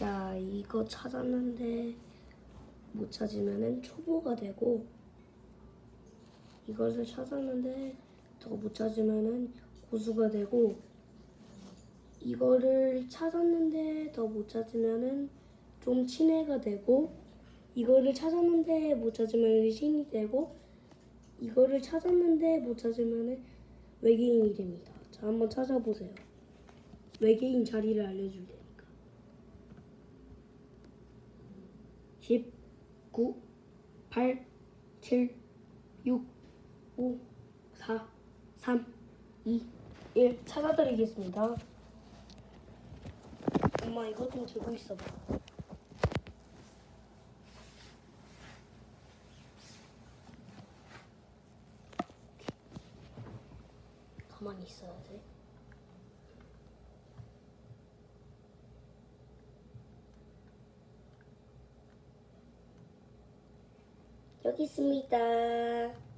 자, 이거 찾았는데 못 찾으면은 초보가 되고 이것을 찾았는데 더못 찾으면은 고수가 되고 이거를 찾았는데 더 못 찾으면은 좀 친해가 되고 이거를 찾았는데 못 찾으면 신이 되고 이거를 찾았는데 못 찾으면은 외계인이 됩니다. 자, 한번 찾아보세요. 외계인 자리를 알려줄 테니까. 10, 9, 8, 7, 6, 5, 4, 3, 2, 1 찾아드리겠습니다. 엄마 이것 좀 들고 있어봐. 가만히 있어야 돼. 여기 있습니다.